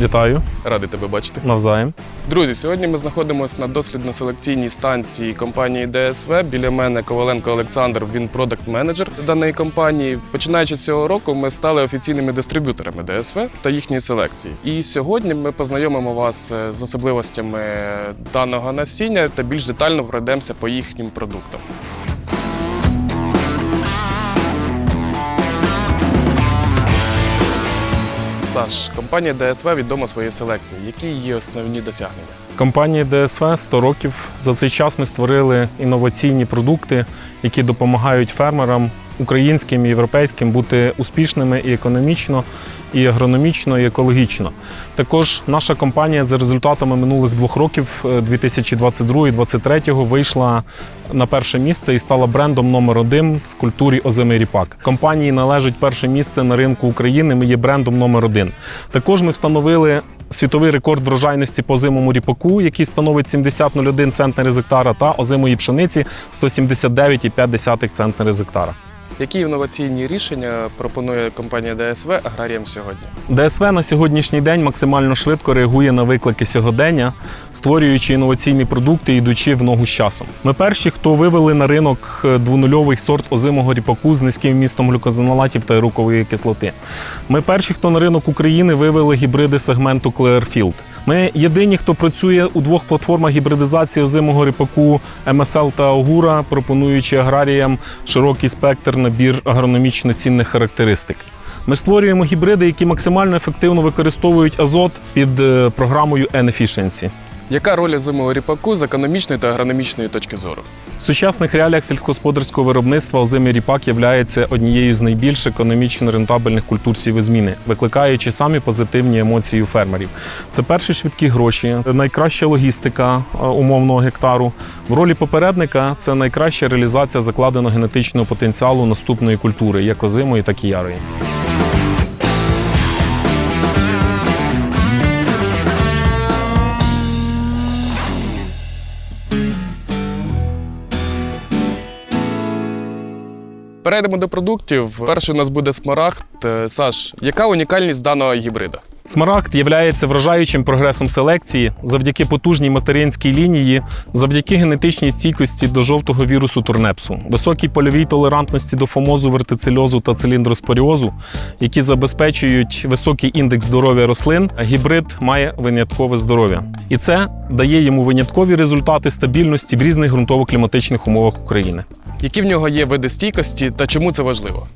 Вітаю, Радий тебе бачити. навзаєм. Друзі, сьогодні ми знаходимося на дослідно-селекційній станції компанії ДСВ. Біля мене Коваленко Олександр, він продакт-менеджер даної компанії. Починаючи з цього року, ми стали офіційними дистриб'юторами ДСВ та їхньої селекції. І сьогодні ми познайомимо вас е, з особливостями даного насіння та більш детально пройдемося по їхнім продуктам. Саш, компанія ДСВ відома своєю селекцією. Які її основні досягнення? Компанії ДСВ 100 років. За цей час ми створили інноваційні продукти, які допомагають фермерам українським і європейським бути успішними і економічно, і агрономічно, і екологічно. Також наша компанія за результатами минулих двох років, 2022-2023, вийшла на перше місце і стала брендом номер один в культурі озимий ріпак. Компанії належить перше місце на ринку України. Ми є брендом номер один. Також ми встановили світовий рекорд врожайності по зимому ріпаку, який становить 70,01 центнери з гектара, та озимої пшениці 179,5 центнери з гектара. Які інноваційні рішення пропонує компанія ДСВ аграріям сьогодні? ДСВ на сьогоднішній день максимально швидко реагує на виклики сьогодення, створюючи інноваційні продукти, йдучи в ногу з часом. Ми перші, хто вивели на ринок е, двонульовий сорт озимого ріпаку з низьким вмістом глюкозонолатів та рукової кислоти. Ми перші, хто на ринок України вивели гібриди сегменту Clearfield. Ми єдині, хто працює у двох платформах гібридизації озимого ріпаку МСЛ та Огура, пропонуючи аграріям широкий спектр набір агрономічно цінних характеристик. Ми створюємо гібриди, які максимально ефективно використовують азот під е, програмою N-Efficiency. Яка роль озимого ріпаку з економічної та агрономічної точки зору? В сучасних реаліях сільськогосподарського виробництва озимий ріпак є однією з найбільш економічно рентабельних культур сівозміни, викликаючи самі позитивні емоції у фермерів. Це перші швидкі гроші, найкраща логістика е, умовного гектару. В ролі попередника це найкраща реалізація закладеного генетичного потенціалу наступної культури, як озимої, так і ярої. Перейдемо до продуктів. Перший у нас буде смарагд. Е, Саш, яка унікальність даного гібрида? Смарагд є вражаючим прогресом селекції завдяки потужній материнській лінії, завдяки генетичній стійкості до жовтого вірусу турнепсу, високій польовій толерантності до фомозу, вертицельозу та циліндроспоріозу, які забезпечують високий індекс здоров'я рослин. Гібрид має виняткове здоров'я, і це дає йому виняткові результати стабільності в різних ґрунтово-кліматичних умовах України. Які в нього є види стійкості та чому це важливо?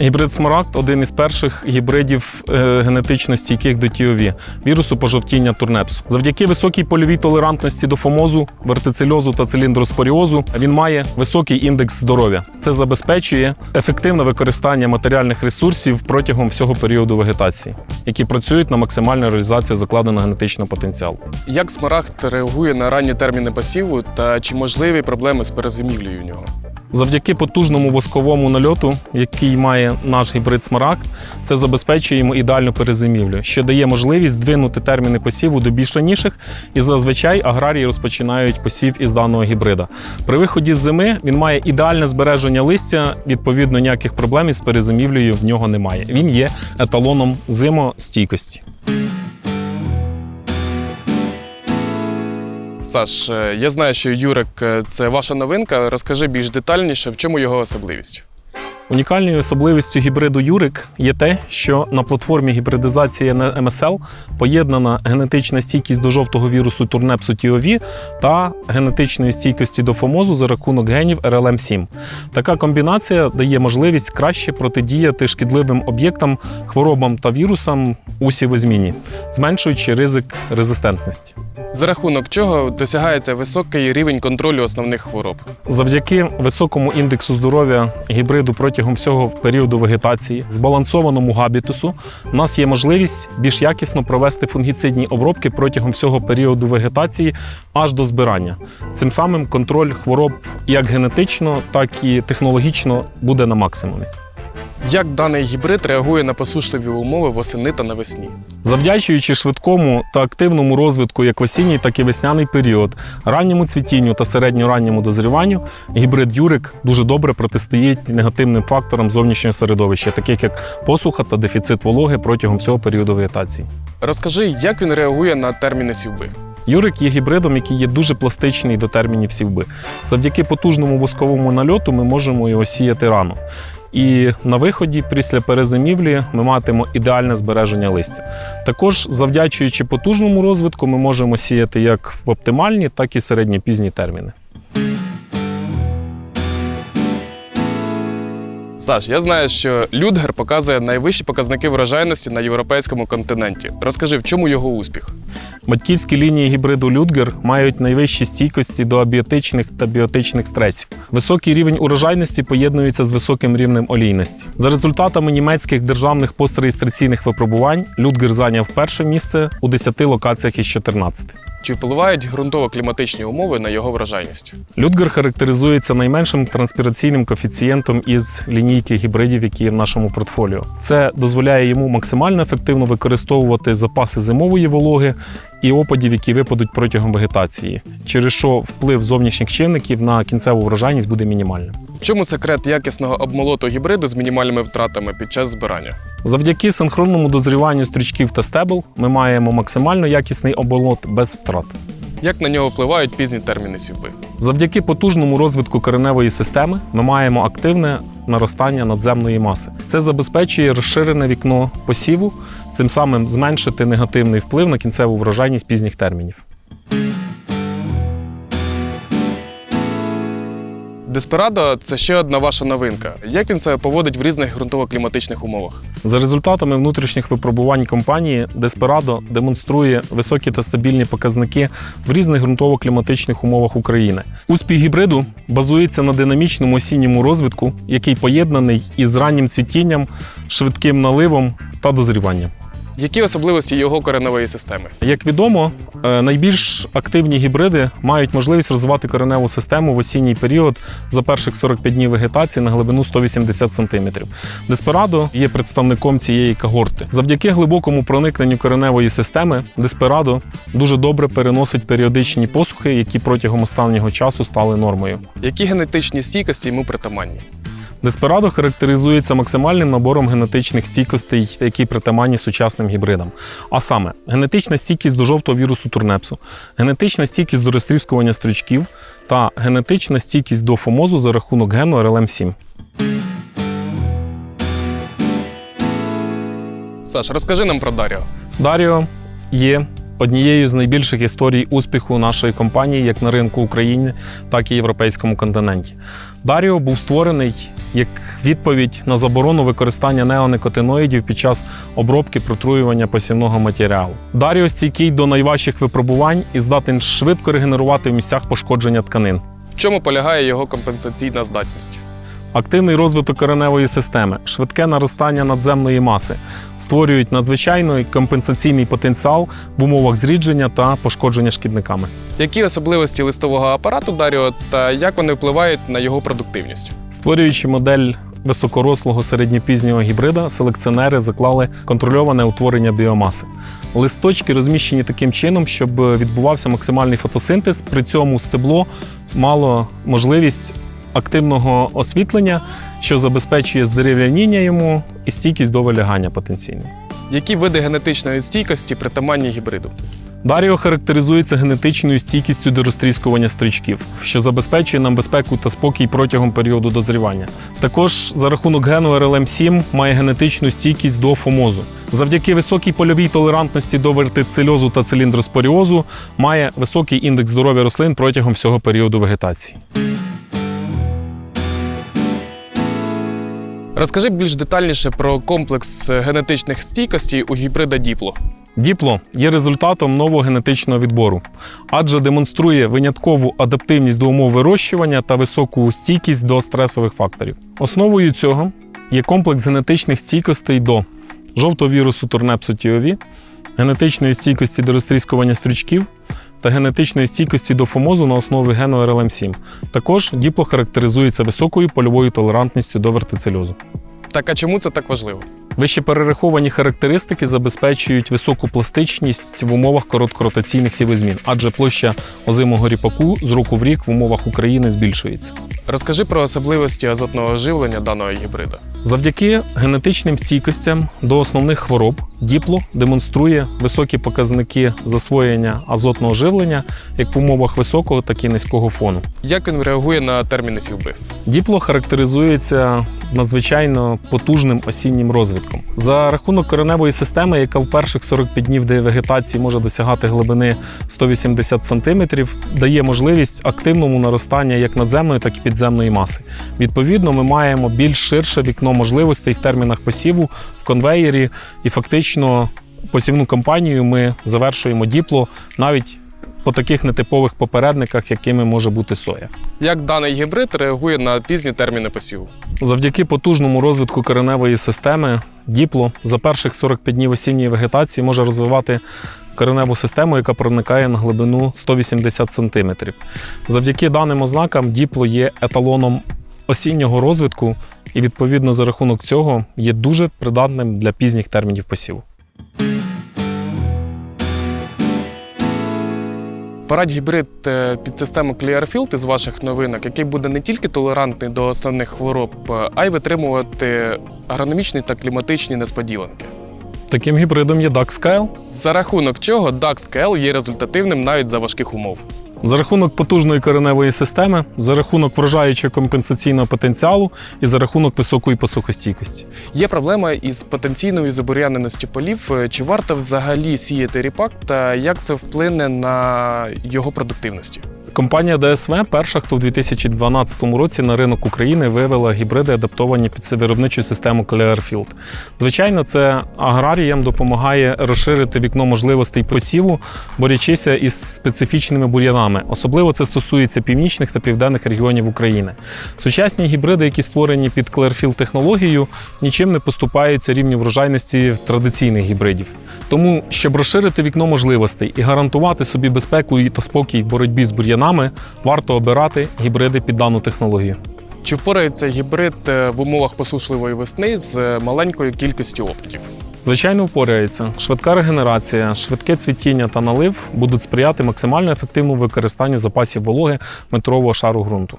Гібрид Смарагд один із перших гібридів е, генетично стійких до тіові вірусу пожовтіння турнепсу. Завдяки високій польовій толерантності до фомозу, вертицельозу та циліндроспоріозу він має високий індекс здоров'я. Це забезпечує ефективне використання матеріальних ресурсів протягом всього періоду вегетації, які працюють на максимальну реалізацію закладеного генетичного потенціалу. Як смарагд реагує на ранні терміни посіву та чи можливі проблеми з перезимівлею у нього? Завдяки потужному восковому нальоту, який має наш гібрид Смарагд, це забезпечує йому ідеальну перезимівлю, що дає можливість здвинути терміни посіву до більш раніших, і зазвичай аграрії розпочинають посів із даного гібрида. При виході з зими він має ідеальне збереження листя, відповідно, ніяких проблем із перезимівлею в нього немає. Він є еталоном зимостійкості. Саш, е, я знаю, що Юрик е, це ваша новинка. Розкажи більш детальніше, в чому його особливість. Унікальною особливістю гібриду Юрик є те, що на платформі гібридизації МСЛ поєднана генетична стійкість до жовтого вірусу турнепсу тіові та генетичної стійкості до фомозу за рахунок генів rlm 7 Така комбінація дає можливість краще протидіяти шкідливим об'єктам, хворобам та вірусам у сівозміні, зменшуючи ризик резистентності. За рахунок чого досягається високий рівень контролю основних хвороб. Завдяки високому індексу здоров'я гібриду протягом всього періоду вегетації, збалансованому габітусу, у нас є можливість більш якісно провести фунгіцидні обробки протягом всього періоду вегетації аж до збирання. Цим самим контроль хвороб як генетично, так і технологічно буде на максимумі. Як даний гібрид реагує на посушливі умови восени та навесні? Завдячуючи швидкому та активному розвитку як в осінній, так і весняний період, ранньому цвітінню та середньоранньому дозріванню, гібрид Юрик дуже добре протистоїть негативним факторам зовнішнього середовища, таких як посуха та дефіцит вологи протягом всього періоду вегетації. Розкажи, як він реагує на терміни сівби? Юрик є гібридом, який є дуже пластичний до термінів сівби. Завдяки потужному восковому нальоту ми можемо його сіяти рано. І на виході, після перезимівлі, ми матимемо ідеальне збереження листя. Також, завдячуючи потужному розвитку, ми можемо сіяти як в оптимальні, так і середньопізні терміни. Саш, я знаю, що Людгер показує найвищі показники врожайності на європейському континенті. Розкажи, в чому його успіх? Батьківські лінії гібриду Людгер мають найвищі стійкості до абіотичних та біотичних стресів. Високий рівень урожайності поєднується з високим рівнем олійності. За результатами німецьких державних постреєстраційних випробувань Людгер зайняв перше місце у 10 локаціях із 14. Чи впливають ґрунтово-кліматичні умови на його врожайність? Людгер характеризується найменшим транспіраційним коефіцієнтом із лінійки гібридів, які є в нашому портфоліо. Це дозволяє йому максимально ефективно використовувати запаси зимової вологи і опадів, які випадуть протягом вегетації, через що вплив зовнішніх чинників на кінцеву врожайність буде мінімальним. В чому секрет якісного обмолоту гібриду з мінімальними втратами під час збирання? Завдяки синхронному дозріванню стрічків та стебел ми маємо максимально якісний оболот без втрат. Як на нього впливають пізні терміни сівби? Завдяки потужному розвитку кореневої системи ми маємо активне наростання надземної маси. Це забезпечує розширене вікно посіву, цим самим зменшити негативний вплив на кінцеву врожайність пізніх термінів. Деспирадо це ще одна ваша новинка. Як він себе поводить в різних ґрунтово-кліматичних умовах? За результатами внутрішніх випробувань компанії, Desperado демонструє високі та стабільні показники в різних ґрунтово-кліматичних умовах України. Успіх гібриду базується на динамічному осінньому розвитку, який поєднаний із раннім цвітінням, швидким наливом та дозріванням. Які особливості його коренової системи? Як відомо, е, найбільш активні гібриди мають можливість розвивати кореневу систему в осінній період за перших 45 днів вегетації на глибину 180 см. Деспирадо є представником цієї когорти. Завдяки глибокому проникненню кореневої системи, Деспирадо дуже добре переносить періодичні посухи, які протягом останнього часу стали нормою. Які генетичні стійкості йому притаманні? Деспирадо характеризується максимальним набором генетичних стійкостей, які притаманні сучасним гібридам. А саме, генетична стійкість до жовтого вірусу турнепсу, генетична стійкість до розтріскування стрючків та генетична стійкість до фомозу за рахунок гену RLM7. Саш, розкажи нам про Даріо. Даріо є однією з найбільших історій успіху нашої компанії як на ринку України, так і європейському континенті. Даріо був створений як відповідь на заборону використання неоникотиноїдів під час обробки протруювання посівного матеріалу. Даріо стійкий до найважчих випробувань і здатен швидко регенерувати в місцях пошкодження тканин. В чому полягає його компенсаційна здатність? Активний розвиток кореневої системи, швидке наростання надземної маси створюють надзвичайний компенсаційний потенціал в умовах зрідження та пошкодження шкідниками. Які особливості листового апарату Даріо та як вони впливають на його продуктивність? Створюючи модель високорослого середньопізнього гібрида, селекціонери заклали контрольоване утворення біомаси. Листочки розміщені таким чином, щоб відбувався максимальний фотосинтез. При цьому стебло мало можливість активного освітлення, що забезпечує здерев'яніння йому і стійкість до вилягання потенційне. Які види генетичної стійкості притаманні гібриду? Даріо характеризується генетичною стійкістю до розтріскування стрічків, що забезпечує нам безпеку та спокій протягом періоду дозрівання. Також за рахунок гену RLM7 має генетичну стійкість до фомозу. Завдяки високій польовій толерантності до вертицельозу та циліндроспоріозу має високий індекс здоров'я рослин протягом всього періоду вегетації. Розкажи більш детальніше про комплекс генетичних стійкостей у гібрида Діпло. Діпло є результатом нового генетичного відбору, адже демонструє виняткову адаптивність до умов вирощування та високу стійкість до стресових факторів. Основою цього є комплекс генетичних стійкостей до жовтого вірусу турнепсу тіові, генетичної стійкості до розтріскування стрічків та генетичної стійкості до фомозу на основі гену RLM7. Також діпло характеризується високою польовою толерантністю до вертицельозу. Так а чому це так важливо? Вище перераховані характеристики забезпечують високу пластичність в умовах короткоротаційних сівозмін, адже площа озимого ріпаку з року в рік в умовах України збільшується. Розкажи про особливості азотного живлення даного гібрида. Завдяки генетичним стійкостям до основних хвороб діпло демонструє високі показники засвоєння азотного живлення як в умовах високого, так і низького фону. Як він реагує на терміни сівби? Діпло характеризується надзвичайно потужним осіннім розвитком. За рахунок кореневої системи, яка в перших 45 днів вегетації може досягати глибини 180 см, дає можливість активному наростання як надземної, так і підземної маси. Відповідно, ми маємо більш ширше вікно можливостей в термінах посіву в конвеєрі, і фактично посівну кампанію ми завершуємо діпло навіть по таких нетипових попередниках, якими може бути соя. Як даний гібрид реагує на пізні терміни посіву? Завдяки потужному розвитку кореневої системи діпло за перших 45 днів осінньої вегетації може розвивати кореневу систему, яка проникає на глибину 180 см. Завдяки даним ознакам діпло є еталоном осіннього розвитку і, відповідно, за рахунок цього є дуже придатним для пізніх термінів посіву. Порадь гібрид е, під систему Clearfield із ваших новинок, який буде не тільки толерантний до основних хвороб, а й витримувати агрономічні та кліматичні несподіванки. Таким гібридом є Dax Kyle. За рахунок чого Dax KL є результативним навіть за важких умов. За рахунок потужної кореневої системи, за рахунок вражаючого компенсаційного потенціалу і за рахунок високої посухостійкості. Є проблема із потенційною забур'яненістю полів. Е, Чи варто взагалі сіяти ріпак та як це вплине на його продуктивності? Компанія ДСВ перша, хто в 2012 році на ринок України вивела гібриди, адаптовані під виробничу систему Clearfield. Звичайно, це аграріям допомагає розширити вікно можливостей посіву, борючися із специфічними бур'янами. Особливо це стосується північних та південних регіонів України. Сучасні гібриди, які створені під Clearfield технологією, нічим не поступаються рівню врожайності традиційних гібридів. Тому, щоб розширити вікно можливостей і гарантувати собі безпеку та спокій в боротьбі з бур'янами, варто обирати гібриди під дану технологію. Чи впорається гібрид е, в умовах посушливої весни з е, маленькою кількістю опадів? Звичайно, впорається. Швидка регенерація, швидке цвітіння та налив будуть сприяти максимально ефективному використанню запасів вологи метрового шару ґрунту.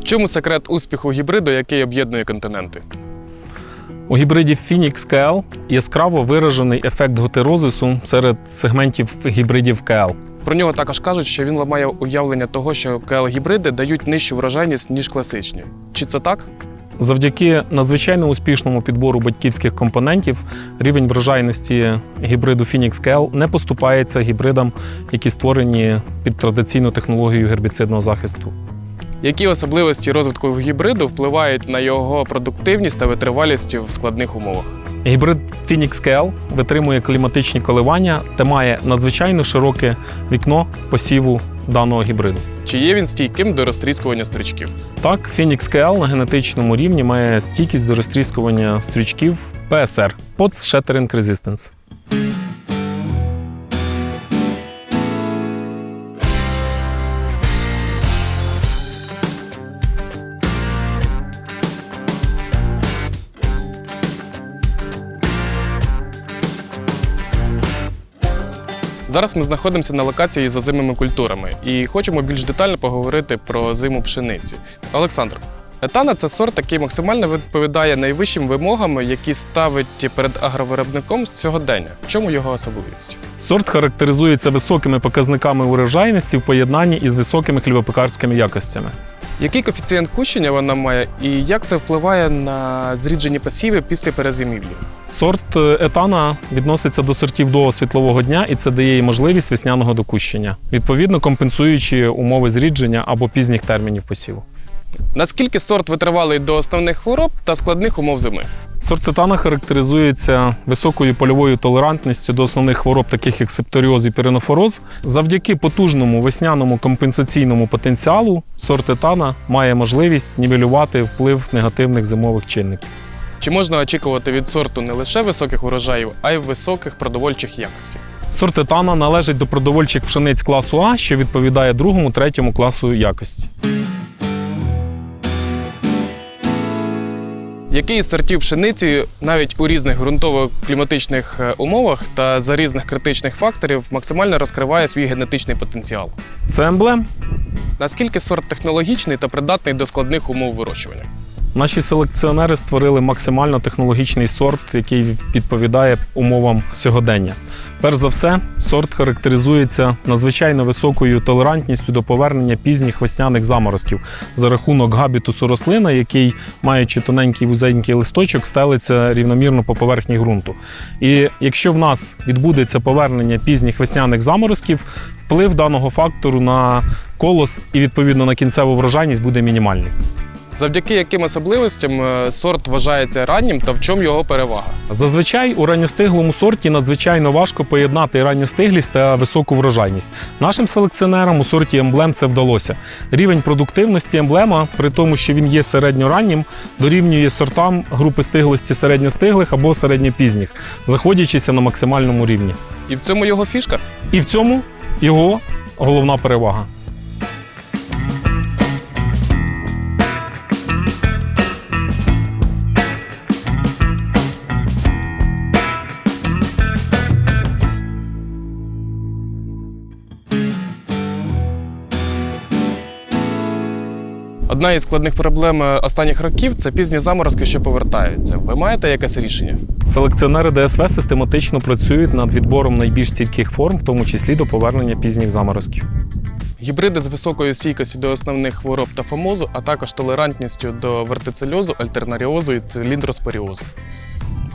В чому секрет успіху гібриду, який об'єднує континенти? У гібридів Phoenix KL яскраво виражений ефект готерозису серед сегментів гібридів KL. Про нього також кажуть, що він ламає уявлення того, що КЛ-гібриди дають нижчу врожайність, ніж класичні. Чи це так? Завдяки надзвичайно успішному підбору батьківських компонентів рівень врожайності гібриду Phoenix KL не поступається гібридам, які створені під традиційну технологію гербіцидного захисту. Які особливості розвитку гібриду впливають на його продуктивність та витривалість в складних умовах? Гібрид Phoenix KL витримує кліматичні коливання та має надзвичайно широке вікно посіву даного гібриду. Чи є він стійким до розтріскування стрічків? Так, Phoenix KL на генетичному рівні має стійкість до розтріскування стрічків PSR – Pod Shattering Resistance. Зараз ми знаходимося на локації з озимими культурами і хочемо більш детально поговорити про зиму пшениці. Олександр, етана це сорт, який максимально відповідає найвищим вимогам, які ставить перед агровиробником з сьогодення. В чому його особливість? Сорт характеризується високими показниками урожайності в поєднанні із високими хлібопекарськими якостями. Який коефіцієнт кущення вона має, і як це впливає на зріджені посіви після перезимівлі? Сорт е, етана відноситься до сортів до світлового дня, і це дає їй можливість весняного докущення, відповідно компенсуючи умови зрідження або пізніх термінів посіву. Наскільки сорт витривалий до основних хвороб та складних умов зими? Сорт етана характеризується високою польовою толерантністю до основних хвороб, таких як септоріоз і піренофороз. Завдяки потужному весняному компенсаційному потенціалу сорт етана має можливість нівелювати вплив негативних зимових чинників. Чи можна очікувати від сорту не лише високих урожаїв, а й високих продовольчих якостей? Сорт титана належить до продовольчих пшениць класу А, що відповідає другому, третьому класу якості. Який з сортів пшениці навіть у різних ґрунтово-кліматичних е, умовах та за різних критичних факторів максимально розкриває свій генетичний потенціал? Це емблем. Наскільки сорт технологічний та придатний до складних умов вирощування? Наші селекціонери створили максимально технологічний сорт, який відповідає умовам сьогодення. Перш за все, сорт характеризується надзвичайно високою толерантністю до повернення пізніх весняних заморозків за рахунок габітусу рослина, який, маючи тоненький вузенький листочок, стелиться рівномірно по поверхні ґрунту. І якщо в нас відбудеться повернення пізніх весняних заморозків, вплив даного фактору на колос і відповідно на кінцеву врожайність буде мінімальний. Завдяки яким особливостям е, сорт вважається раннім та в чому його перевага? Зазвичай у ранньостиглому сорті надзвичайно важко поєднати ранньостиглість та високу врожайність. Нашим селекціонерам у сорті емблем це вдалося. Рівень продуктивності емблема, при тому, що він є середньораннім, дорівнює сортам групи стиглості середньостиглих або середньопізніх, знаходячися на максимальному рівні. І в цьому його фішка? І в цьому його головна перевага. Одна із складних проблем е, останніх років це пізні заморозки, що повертаються. Ви маєте якесь рішення? Селекціонери ДСВ систематично працюють над відбором найбільш стійких форм, в тому числі до повернення пізніх заморозків. Гібриди з високою стійкістю до основних хвороб та фомозу, а також толерантністю до вертицельозу, альтернаріозу і циліндроспоріозу.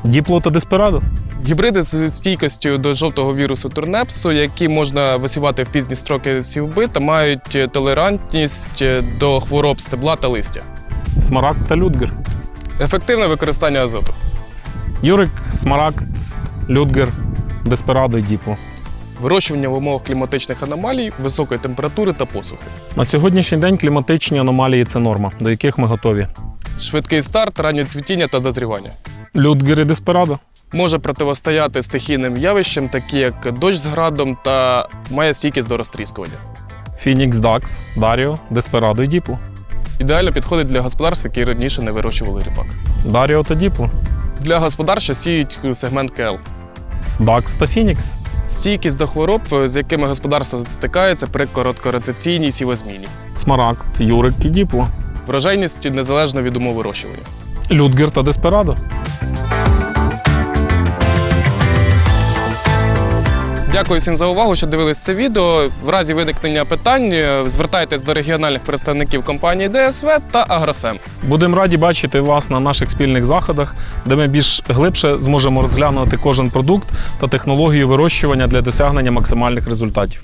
Діпло та деспирадо. Гібриди з стійкістю до жовтого вірусу турнепсу, які можна висівати в пізні строки сівби та мають толерантність до хвороб стебла та листя. Смарагд та Людгер. Ефективне використання азоту. Юрик, Смарагд, Людгер, Деспирадо і Діпло. Вирощування в умовах кліматичних аномалій, високої температури та посухи. На сьогоднішній день кліматичні аномалії це норма, до яких ми готові. Швидкий старт, раннє цвітіння та дозрівання. Людгер і Деспирадо. Може противостояти стихійним явищам, такі як дощ з градом, та має стійкість до розтріскування. Фінікс Дакс, Даріо, Деспирадо і Діпло. Ідеально підходить для господарств, які раніше не вирощували ріпак. Даріо та Діпло. Для господарств, що сіють сегмент КЛ. Дакс та Фінікс. Стійкість до хвороб, з якими господарства стикаються при короткоротаційній сівозміні. Смарагд, Юрик і Діпло. Врожайність незалежно від умов вирощування. Людгер та Деспирадо. Дякую всім за увагу, що дивились це відео. В разі виникнення питань е, звертайтесь до регіональних представників компанії ДСВ та Агросем. Будемо раді бачити вас на наших спільних заходах, де ми більш глибше зможемо розглянути кожен продукт та технологію вирощування для досягнення максимальних результатів.